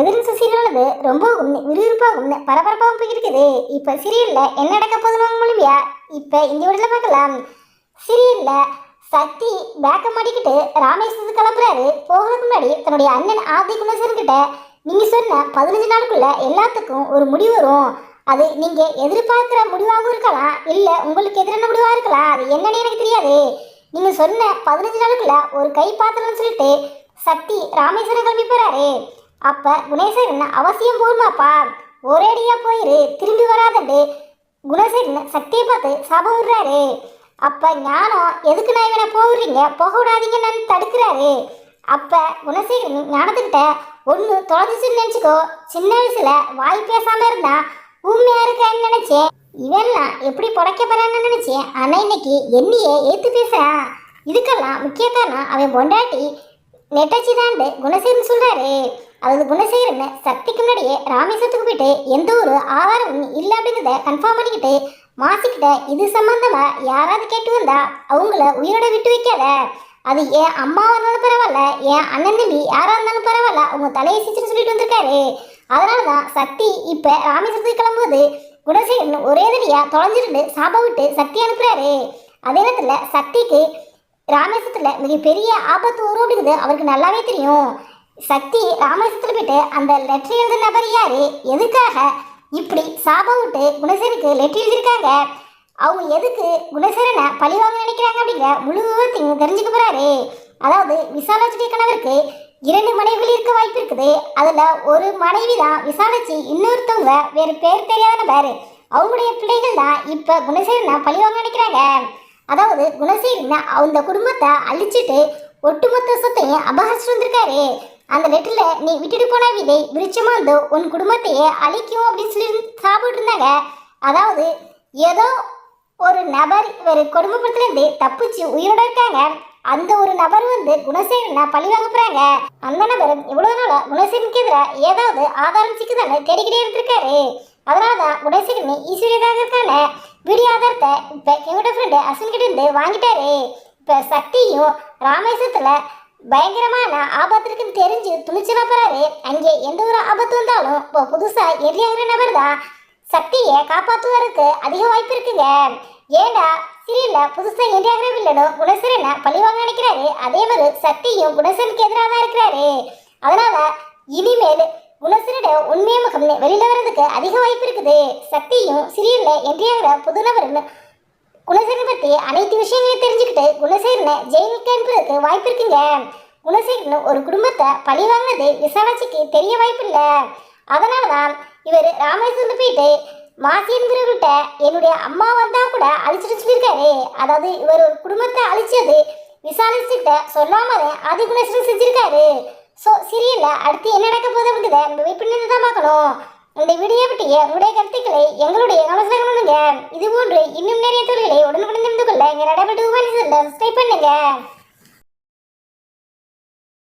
எதிர்த்து சீரியலானது ரொம்ப விறுவிறுப்பாகவும் பரபரப்பாகவும் போயிருக்குது. இப்போ சீரியல்ல என்ன நடக்க போகுதுன்னு மூலியா இப்போ இந்த வீடியோல பார்க்கலாம். சீரியல்ல சக்தி பேக்க மாட்டிக்கிட்டு ராமேஸ்வரத்துக்கு கிளம்புறாரு. போகிறதுக்கு முன்னாடி தன்னுடைய அண்ணன் ஆதி குணசேகரன் நீங்கள் நீங்க சொன்ன பதினஞ்சு நாளுக்குள்ள எல்லாத்துக்கும் ஒரு முடிவு வரும். அது நீங்க எதிர்பார்க்கிற முடிவாகவும் இருக்கலாம். இல்ல உங்களுக்கு எதிரான முடிவா இருக்கலாம். அது என்னன்னு எனக்கு தெரியாது. நீங்க சொன்ன பதினஞ்சு நாளுக்குள்ள ஒரு கை பாத்திரம்னு சொல்லிட்டு சக்தி ராமேஸ்வரம் கிளம்பி போறாரு. அப்ப குணேசன் அவசியம் போகுமாப்பா ஒரேடியா போயிரு திரும்பி வராதண்டு குணசேகரன் சக்தியை பார்த்து சபம் விடுறாரு. அப்ப ஞானம் எதுக்கு நான் இவனை போகிறீங்க போக விடாதீங்கன்னு தடுக்கிறாரு. அப்ப குணசேகரன் ஞானத்துக்கிட்ட ஒன்று தொலைஞ்சிச்சுன்னு நினச்சிக்கோ. சின்ன வயசுல வாய் பேசாம இருந்தா ஊமையா இருக்கான்னு நினைச்சேன். இவெல்லாம் எப்படி புடைக்க போறான்னு நினைச்சேன். ஆனா இன்னைக்கு என்னையே ஏத்து பேசுறான். இதுக்கெல்லாம் முக்கிய காரணம் அவன் பொண்டாட்டி நெட்டச்சி தான் குணசேகரன் சொல்றாரு அதாவது குணசேகரன் சக்திக்கு முன்னாடியே ராமேஸ்வரத்துக்கு போயிட்டு எந்த ஒரு ஆதாரமும் இல்லை அப்படிங்கிறத கன்ஃபார்ம் பண்ணிக்கிட்டு மாசிக்கிட்ட இது சம்பந்தமா யாராவது கேட்டு வந்தா அவங்கள உயிரோட விட்டு வைக்காத. அது என் அம்மாவாக இருந்தாலும் பரவாயில்ல என் அண்ணன் தம்பி யாராக இருந்தாலும் பரவாயில்ல அவங்க தலையை சிச்சுன்னு சொல்லிட்டு வந்திருக்காரு. அதனால தான் சக்தி இப்போ ராமேஸ்வரத்துக்கு கிளம்பும்போது குணசேகரன் ஒரே தடியாக தொலைஞ்சிருந்து சாபம் விட்டு சக்தி அனுப்புகிறாரு அதே நேரத்தில் சக்திக்கு ராமேஸ்வரத்தில் மிகப்பெரிய ஆபத்து வரும் அப்படிங்கிறது அவருக்கு நல்லாவே தெரியும். சக்தி ராமேஸ்வரத்தில் போயிட்டு அந்த லெட்டர் எழுதின நபர் யார்? எதுக்காக இப்படி சாபம் விட்டு குணசேகருக்கு லெட்டர் எழுதியிருக்காங்க? அவங்க எதுக்கு குணசேரனை பழிவாங்க நினைக்கிறாங்க அப்படிங்கிற முழு விவரத்தையும் தெரிஞ்சுக்க போகிறாரு அதாவது விசாலாட்சி கணவருக்கு இரண்டு மனைவிகள் இருக்க வாய்ப்பு இருக்குது. அதில் ஒரு மனைவி தான் விசாலாட்சி இன்னொருத்தவங்க வேறு பேர் தெரியாத பேர் அவங்களுடைய பிள்ளைகள் தான் இப்போ குணசேரனை பழிவாங்க நினைக்கிறாங்க. அதாவது குணசேகரன் அந்த குடும்பத்தை அழிச்சிட்டு ஒட்டுமொத்த சொத்தையும் அபகரிச்சுட்டு வந்திருக்காரு. அந்த லெட்டர்ல நீ விட்டுட்டு போன விதை விருட்சமா வந்து உன் குடும்பத்தையே அழிக்கும் அப்படின்னு சொல்லி சாப்பிட்டு இருந்தாங்க. அதாவது ஏதோ ஒரு நபர் இவர் குடும்பத்திலிருந்து தப்பிச்சு உயிரோட இருக்காங்க. அந்த ஒரு நபர் வந்து குணசேகரனை பழி வாங்க அந்த நபரும் இவ்வளோ நாளாக குணசேகனுக்கு எதிராக ஏதாவது ஆதாரம் சிக்குதான்னு தேடிக்கிட்டே இருந்திருக்காரு. அதனால தான் குணசேகரன் ஈஸ்வரியதாக இருக்கான வீடியோ ஆதாரத்தை இப்போ எங்களோட ஃப்ரெண்டு அஸ்வின் கிட்ட இருந்து வாங்கிட்டாரு. இப்போ சக்தியும் ராமேஸ்வரத்தில் பயங்கரமான ஆபத்து இருக்குன்னு தெரிஞ்சு துணிச்சலா போறாரு அங்கே எந்த ஒரு ஆபத்து வந்தாலும் இப்போ புதுசா எரியாகிற நபர் தான் சக்தியை காப்பாற்றுவதற்கு அதிக வாய்ப்பு இருக்குங்க. ஏண்டா சிறியில புதுசா எரியாகிற வில்லனும் குணசேரனை பழிவாங்க நினைக்கிறாரு? அதே மாதிரி சக்தியும் குணசேனுக்கு எதிராக தான் இருக்கிறாரு. அதனால இனிமேல் குணசேனோட உண்மை முகம் வெளியில வர்றதுக்கு அதிக வாய்ப்பு இருக்குது. சக்தியும் சிறியில எரியாகிற புது நபர்னு குணசேகரனை பற்றி அனைத்து விஷயங்களையும் தெரிஞ்சுக்கிட்டு குணசேகரனை ஜெயிலுக்கு அனுப்புறதுக்கு வாய்ப்பு இருக்குங்க. குணசேகரன் ஒரு குடும்பத்தை பழி வாங்கினது விசாலாட்சிக்கு தெரிய வாய்ப்பு இல்லை. அதனால தான் இவர் ராமேஸ்வரம் போயிட்டு மாசி என்கிறவர்கிட்ட என்னுடைய அம்மா வந்தால் கூட அழிச்சிட்டு சொல்லியிருக்காரு. அதாவது இவர் ஒரு குடும்பத்தை அழிச்சது விசாலிச்சுட்ட சொல்லாம அது குணேஸ்வரன் செஞ்சிருக்காரு. ஸோ சீரியல்ல அடுத்து என்ன நடக்க போகுது அப்படிங்கிறத நம்ம வெயிட் பண்ணி தான் பார்க்கணும். இந்த வீடியோ பற்றிய உங்களுடைய கருத்துக்களை எங்களுடைய கவனத்தில் இது போன்று இன்னும் நிறைய தொழில் உடனுக்குடன் தெரிந்து கொள்ள எங்கள் நடைபெற்று சப்ஸ்கிரைப் பண்ணுங்க